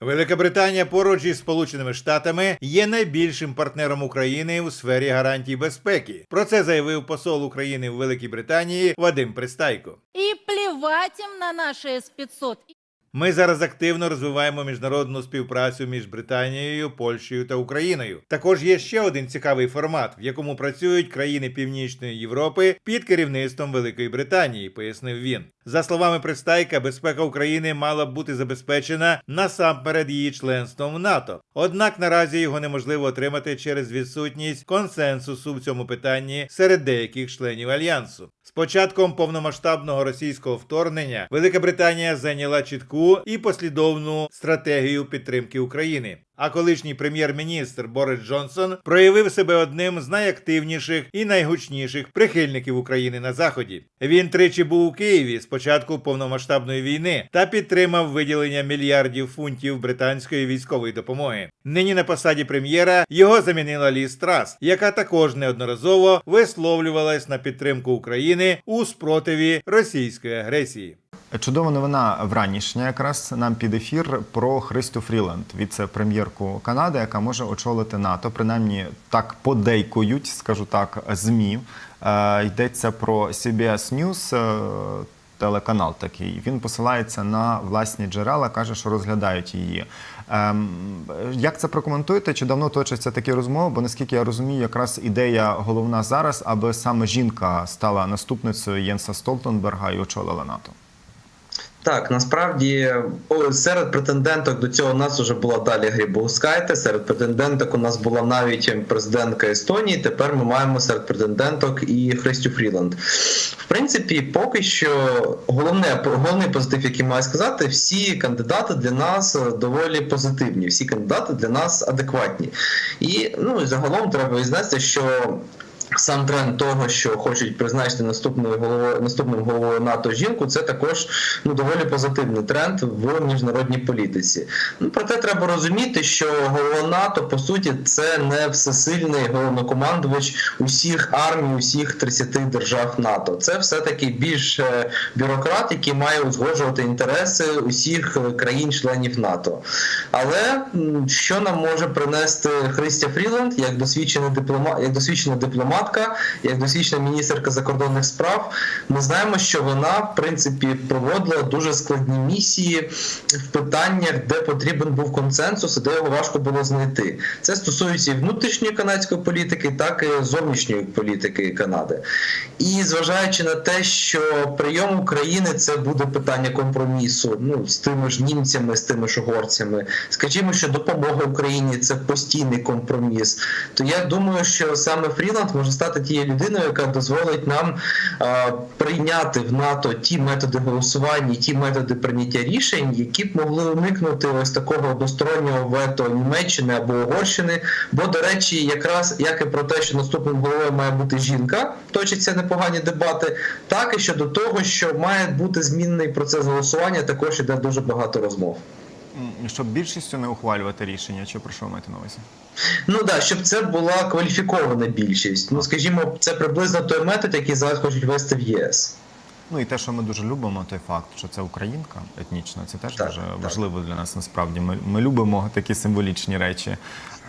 Велика Британія поруч із Сполученими Штатами є найбільшим партнером України у сфері гарантій безпеки. Про це заявив посол України у Великій Британії Вадим Пристайко. И плевать им на наши спецсот. Ми зараз активно розвиваємо міжнародну співпрацю між Британією, Польщею та Україною. Також є ще один цікавий формат, в якому працюють країни Північної Європи під керівництвом Великої Британії, пояснив він. За словами Пристайка, безпека України мала б бути забезпечена насамперед її членством в НАТО. Однак наразі його неможливо отримати через відсутність консенсусу в цьому питанні серед деяких членів альянсу. З початком повномасштабного російського вторгнення Велика Британія зайняла чітку і послідовну стратегію підтримки України. А колишній прем'єр-міністр Борис Джонсон проявив себе одним з найактивніших і найгучніших прихильників України на заході. Він тричі був у Києві з початку повномасштабної війни та підтримав виділення мільярдів фунтів британської військової допомоги. Нині на посаді прем'єра його замінила Ліз Трас, яка також неодноразово висловлювалась на підтримку України у спротиві російської агресії. Чудова новина вранішня якраз нам під ефір про Христю Фріланд, віце-прем'єрку Канади, яка може очолити НАТО. Принаймні так подейкують, скажу так, змі. Е, йдеться про CBS News, е, телеканал такий. Він посилається на власні джерела, каже, що розглядають її. Ем, як це прокоментуєте? Чи давно точаться такі розмови? Бо наскільки я розумію, якраз ідея головна зараз, аби саме жінка стала наступницею Єнса Столтенберга і очолила НАТО. Так, насправді серед претенденток до цього у нас вже була далі Грібоускайте. Серед претенденток у нас була навіть президентка Естонії. Тепер ми маємо серед претенденток і Христю Фріланд. В принципі, поки що головне головний позитив, який маю сказати, всі кандидати для нас доволі позитивні. Всі кандидати для нас адекватні. І ну загалом треба відзнести, що. Сам тренд того, що хочуть призначити наступною головою наступним головою НАТО жінку, це також ну доволі позитивний тренд в міжнародній політиці. Ну проте треба розуміти, що голова НАТО по суті це не всесильний головнокомандувач усіх армій, усіх 30 держав НАТО. Це все таки більш е, бюрократ, який має узгоджувати інтереси усіх країн-членів НАТО. Але що нам може принести Христя Фріланд як досвідчений дипломат, як досвідчена дипломатка, як досвідчена міністерка закордонних справ, ми знаємо, що вона в принципі проводила дуже складні місії в питаннях, де потрібен був консенсус, і де його важко було знайти. Це стосується і внутрішньої канадської політики, так і зовнішньої політики Канади. І зважаючи на те, що прийом України це буде питання компромісу, ну з тими ж німцями, з тими ж угорцями, скажімо, що допомога Україні це постійний компроміс. То я думаю, що саме Фріланд може стати тією людиною, яка дозволить нам а, прийняти в НАТО ті методи голосування, ті методи прийняття рішень, які б могли уникнути ось такого одностороннього вето Німеччини або Угорщини. Бо, до речі, якраз як і про те, що наступним головою має бути жінка, точаться непогані дебати, так і щодо того, що має бути змінний процес голосування, також іде дуже багато розмов. Щоб більшістю не ухвалювати рішення, чи про що маєте на увазі? Ну да, щоб це була кваліфікована більшість. Ну скажімо, це приблизно той метод, який зараз хочуть ввести в ЄС. Ну і те, що ми дуже любимо, той факт, що це українка етнічна, це теж Так, дуже так. важливо для нас насправді. Ми, ми любимо такі символічні речі.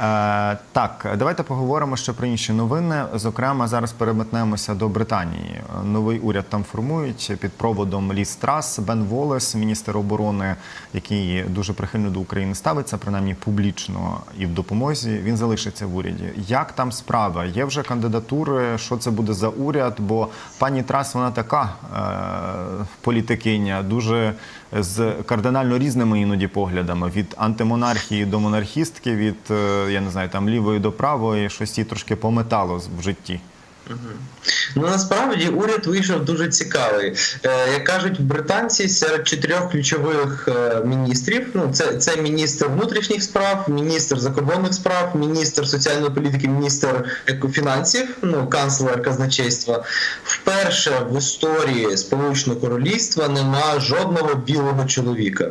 Е, так, давайте поговоримо ще про інші новини. Зокрема, зараз переметнемося до Британії. Новий уряд там формують під проводом Ліс Трас, Бен Волес, міністр оборони, який дуже прихильно до України ставиться, принаймні публічно і в допомозі. Він залишиться в уряді. Як там справа? Є вже кандидатури? Що це буде за уряд? Бо пані Трас вона така е, політикиня, дуже з кардинально різними іноді поглядами від антимонархії до монархістки, від е, я не знаю, там лівої до правої, щось їй трошки пометало в житті. Ну насправді уряд вийшов дуже цікавий. Е, як кажуть британці, серед чотирьох ключових е, міністрів: ну це, це міністр внутрішніх справ, міністр закордонних справ, міністр соціальної політики, міністр фінансів, ну канцлер казначейства. Вперше в історії Сполученого Королівства нема жодного білого чоловіка.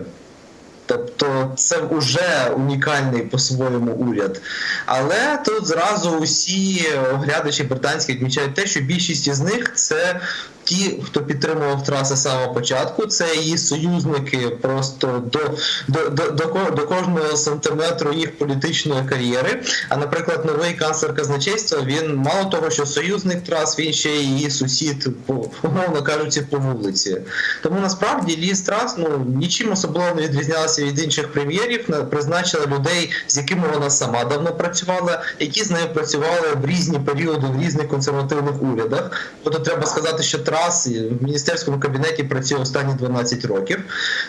Тобто це вже унікальний по-своєму уряд. Але тут зразу усі оглядачі британські відмічають те, що більшість із них це ті, хто підтримував траси з самого початку, це її союзники просто до, до, до, до, до кожного сантиметру їх політичної кар'єри. А наприклад, новий канцлер казначейства він мало того, що союзник трас, він ще й її сусід, умовно кажучи, по вулиці. Тому насправді Ліз Трас ну нічим особливо не відрізнялася від інших прем'єрів. Призначила людей, з якими вона сама давно працювала, які з нею працювали в різні періоди в різних консервативних урядах. Тобто треба сказати, що Трас в міністерському кабінеті працює останні 12 років.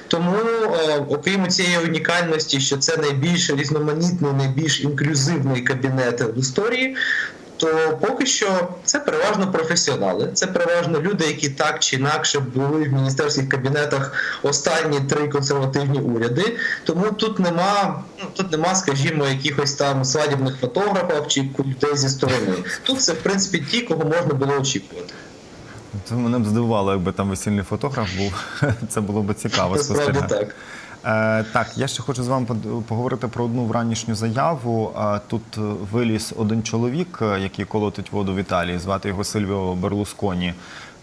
Тому, е, окрім цієї унікальності, що це найбільш різноманітний, найбільш інклюзивний кабінет в історії. То поки що це переважно професіонали, це переважно люди, які так чи інакше були в міністерських кабінетах останні три консервативні уряди. Тому тут нема, ну тут нема, скажімо, якихось там свадібних фотографів чи людей зі сторони. Тут це в принципі ті, кого можна було очікувати. Це мене б здивувало, якби там весільний фотограф був. Це було б цікаво спостерігати. так. Е, так, я ще хочу з вами поговорити про одну вранішню заяву. Е, Тут е, виліз один чоловік, який колотить воду в Італії. Звати його Сильвіо Берлусконі,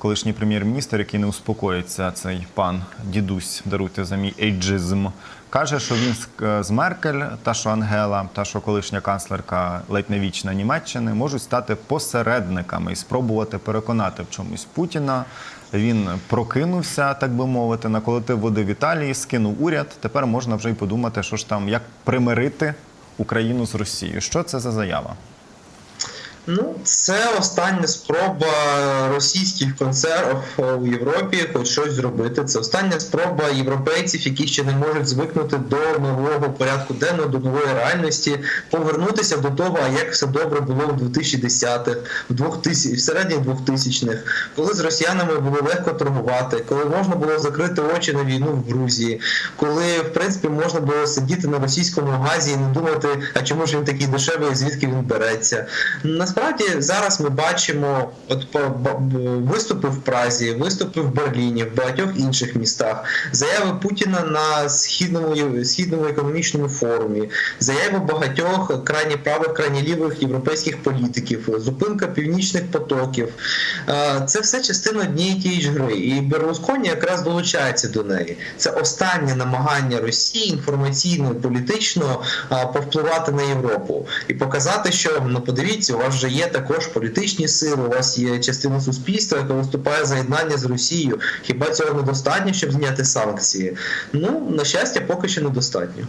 колишній прем'єр-міністр, який не успокоїться. Цей пан дідусь, даруйте за мій ейджизм. Каже, що він з- е, Меркель, та що Ангела, та що колишня канцлерка ледь не вічна Німеччини, можуть стати посередниками і спробувати переконати в чомусь Путіна. Він прокинувся, так би мовити, наколотив води в Італії, скинув уряд. Тепер можна вже й подумати, що ж там, як примирити Україну з Росією. Що це за заява? Ну, це остання спроба російських концернів у Європі хоч щось зробити. Це остання спроба європейців, які ще не можуть звикнути до нового порядку денного, до нової реальності, повернутися до того, як все добре було в 2010-х, в 2000, в середніх 2000-х, коли з росіянами було легко торгувати, коли можна було закрити очі на війну в Грузії, коли в принципі можна було сидіти на російському газі і не думати, а чому ж він такий дешевий, звідки він береться. Насправді зараз ми бачимо от по виступи в Празі, виступи в Берліні, в багатьох інших містах, заяви Путіна на східному східному економічному форумі, заяви багатьох крайні правих, крайні лівих європейських політиків, зупинка північних потоків. Е, Це все частина однієї тієї ж гри, і Берлусконі якраз долучається до неї. Це останнє намагання Росії інформаційно політично повпливати на Європу. І показати, що ну подивіться, у вас вже є також політичні сили, у вас є частина суспільства, яка виступає за єднання з Росією. Хіба цього недостатньо, щоб зняти санкції? Ну на щастя, поки що недостатньо.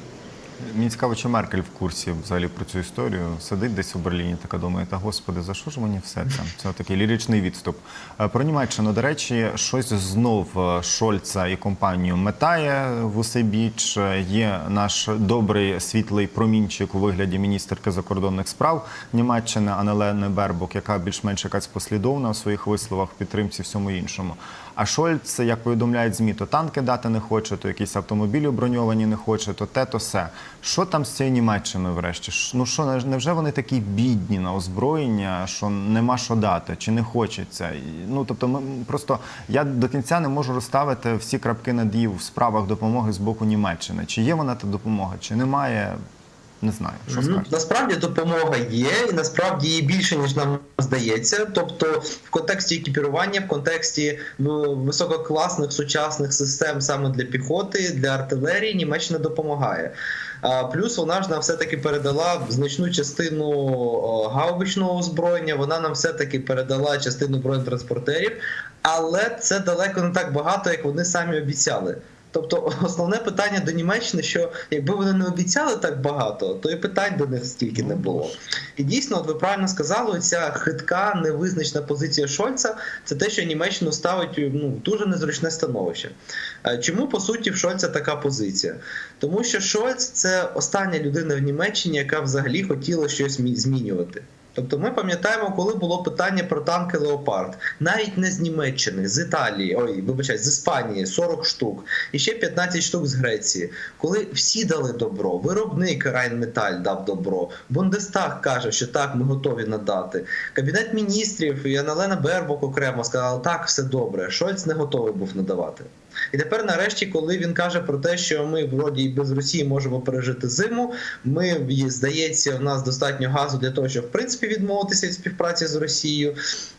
Мені цікаво, чи Меркель в курсі взагалі про цю історію. Сидить десь у Берліні, така думає, та господи, за що ж мені все це? Це такий ліричний відступ. Е, Про Німеччину, до речі, щось знов е, Шольца і компанію метає в усе біч. Е, Є наш добрий світлий промінчик у вигляді міністерки закордонних справ Німеччини Анелени Бербок, яка більш-менш якась послідовна у своїх висловах підтримці всьому іншому. А Шольц, як повідомляють ЗМІ, то танки дати не хоче, то якісь автомобілі броньовані не хоче, то те, то все. Що там з цією Німеччиною врешті? Ну що, невже вони такі бідні на озброєння, що нема що дати, чи не хочеться? Ну тобто, ми просто я до кінця не можу розставити всі крапки над «і» в справах допомоги з боку Німеччини. Чи є вона та допомога, чи немає? Не знаю. Що скажете? Насправді допомога є, і насправді її більше ніж нам здається. Тобто, в контексті екіпірування, в контексті ну, висококласних сучасних систем саме для піхоти, для артилерії, Німеччина допомагає. Плюс вона ж нам все-таки передала значну частину гаубичного озброєння. Вона нам все-таки передала частину бронетранспортерів, але це далеко не так багато, як вони самі обіцяли. Тобто основне питання до Німеччини, що якби вони не обіцяли так багато, то і питань до них стільки не було. І дійсно, от ви правильно сказали, ця хитка, невизначна позиція Шольца це те, що Німеччину ставить ну, дуже незручне становище. Е, Чому по суті в Шольца така позиція? Тому що Шольц це остання людина в Німеччині, яка взагалі хотіла щось змінювати. Тобто ми пам'ятаємо, коли було питання про танки Леопард, навіть не з Німеччини, з Італії, ой, вибачай, з Іспанії 40 штук, і ще 15 штук з Греції. Коли всі дали добро, виробник Райнметаль дав добро, Бундестаг каже, що так, ми готові надати. Кабінет міністрів і Аналена Бербок окремо сказала, так, все добре. Шольц не готовий був надавати. І тепер, нарешті, коли він каже про те, що ми вроді без Росії можемо пережити зиму, ми здається, у нас достатньо газу для того, щоб в принципі відмовитися від співпраці з Росією.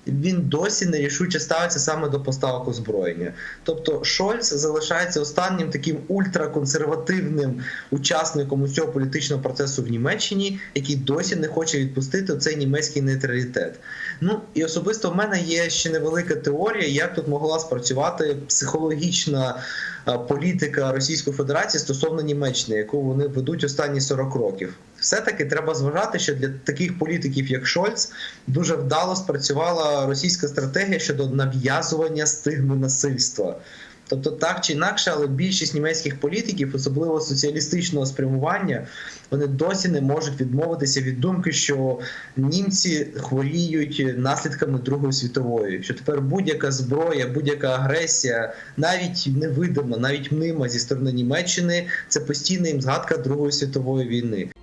Він досі нерішуче ставиться саме до поставок озброєння. Тобто Шольц залишається останнім таким ультраконсервативним учасником усього політичного процесу в Німеччині, який досі не хоче відпустити цей німецький нейтралітет. Ну і особисто в мене є ще невелика теорія, як тут могла спрацювати психологічна е, політика Російської Федерації стосовно Німеччини, яку вони ведуть останні 40 років. Все-таки треба зважати, що для таких політиків, як Шольц, дуже вдало спрацювала російська стратегія щодо нав'язування стигми насильства. Тобто, так чи інакше, але більшість німецьких політиків, особливо соціалістичного спрямування, вони досі не можуть відмовитися від думки, що німці хворіють наслідками Другої світової, що тепер будь-яка зброя, будь-яка агресія, навіть невидима, навіть мнима зі сторони Німеччини, це постійна їм згадка Другої світової війни.